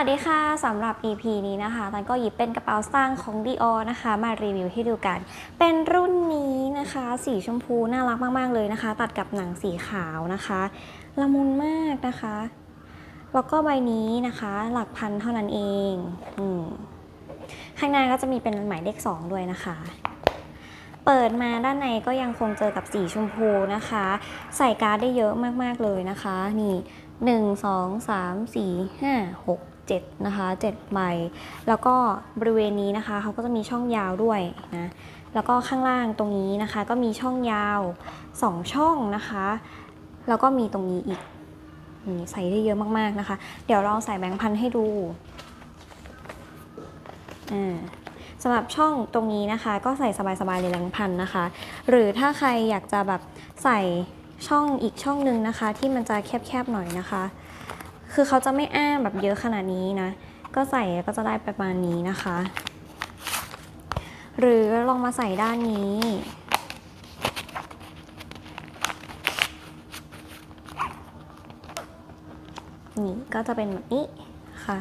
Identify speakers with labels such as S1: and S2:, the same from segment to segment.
S1: วัสดีค่ะสำหรับ EP นี้นะคะตันก็หยิบเป็นกระเป๋าสตางของ Dior นะคะ มารีวิวให้ดูกัน เป็นรุ่นนี้นะคะ สีชมพูน่ารักมาก ๆ เลยนะคะ ตัดกับหนังสีขาวนะคะละมุนมากนะคะ แล้วก็ใบนี้นะคะ หลักพันเท่านั้นเองอืมข้างหน้าก็จะมีเป็นหมายเลข 2 ด้วยนะคะ เปิดมาด้านในก็ยังคงเจอกับสีชมพูนะคะ ใส่การ์ดได้เยอะมากๆเลยนะคะ นี่1 2 3 4 5 6 7 นะคะ 7 ใบ แล้วก็บริเวณนี้นะคะเขาก็จะมีช่องยาวด้วยนะ แล้วก็ข้างล่างตรงนี้นะคะ ก็มีช่องยาว 2 ช่องนะคะ แล้วก็มีตรงนี้อีกนี่ใส่ได้เยอะมากๆนะคะ เดี๋ยวลองใส่แบงค์พันให้ดูอ่าสำหรับช่องตรงนี้นะคะ ก็ใส่สบายๆเลยแบงค์พันนะคะ หรือถ้าใครอยากจะแบบใส่ช่องอีกช่องหนึ่งนะคะ ที่มันจะแคบๆหน่อยนะคะ คือเขาจะไม่อ้าแบบเยอะขนาดนี้นะ ก็ใส่ก็จะได้ประมาณนี้นะคะ หรือลองมาใส่ด้านนี้ นี่ก็จะเป็นแบบนี้ค่ะ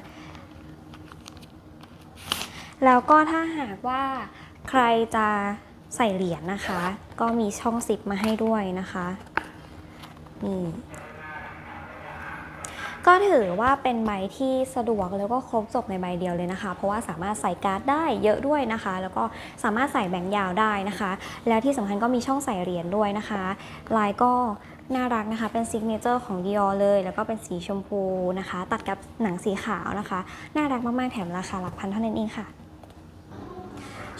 S1: แล้วก็ถ้าหากว่าใครจะใส่เหรียญนะคะ ก็มีช่องซิปมาให้ด้วยนะคะนี่ ก็ถือว่าเป็นใบที่สะดวกแล้วก็ครบจบในใบเดียวเลยนะคะ เพราะว่าสามารถใส่การ์ดได้เยอะด้วยนะคะ แล้วก็สามารถใส่แบงค์ยาวได้นะคะ แล้วที่สำคัญก็มีช่องใส่เหรียญด้วยนะคะ ลายก็น่ารักนะคะ เป็นซิกเนเจอร์ของ Dior เลย แล้วก็เป็นสีชมพูนะคะ ตัดกับหนังสีขาวนะคะ น่ารักมาก ๆ แถมราคาหลักพันเท่านั้นเองค่ะ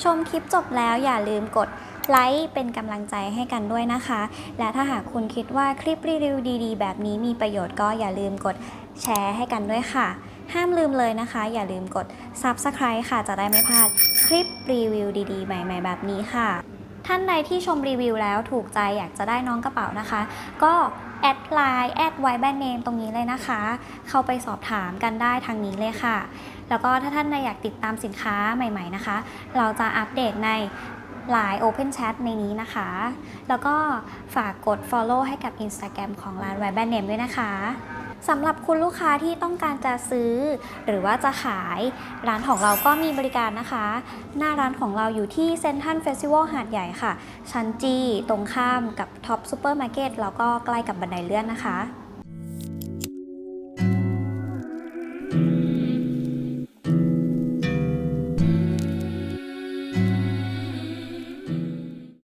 S1: ชมคลิปจบแล้วอย่าลืมกด ไลค์เป็นกำลังใจให้กันด้วยนะคะ และถ้าหากคุณคิดว่าคลิปรีวิวดีๆ แบบนี้มีประโยชน์ก็อย่าลืมกดแชร์ให้กันด้วยค่ะ ห้ามลืมเลยนะคะ อย่าลืมกด Subscribe ค่ะ จะได้ไม่พลาดคลิปรีวิวดีๆ ใหม่ ๆ แบบนี้ค่ะ ท่านใดที่ชมรีวิวแล้วถูกใจอยากจะได้น้องกระเป๋านะคะ ก็แอดไลน์แอดไวแบนเนมตรงนี้เลยนะคะ เข้าไปสอบถามกันได้ทางนี้เลยค่ะ แล้วก็ถ้าท่านใดอยากติดตามสินค้าใหม่ ๆนะคะ เราจะอัปเดตใน Line Open Chat ในนี้นะคะ แล้วก็ฝากกด Follow ให้กับ Instagram ของร้าน w e b a n Name ด้วยนะคะสำหรับคุณลูกค้าที่ต้องการจะซื้อ หรือว่าจะขายร้านของเราก็มีบริการนะคะ หน้าร้านของเราอยู่ที่เซนทันเฟสติวัลหาดใหญ่ค่ะ ชั้นจีตรงข้ามกับท็อปซูเปอร์มาร์เก็ตแล้วก็ใกล้กับบันไดเลื่อนนะคะ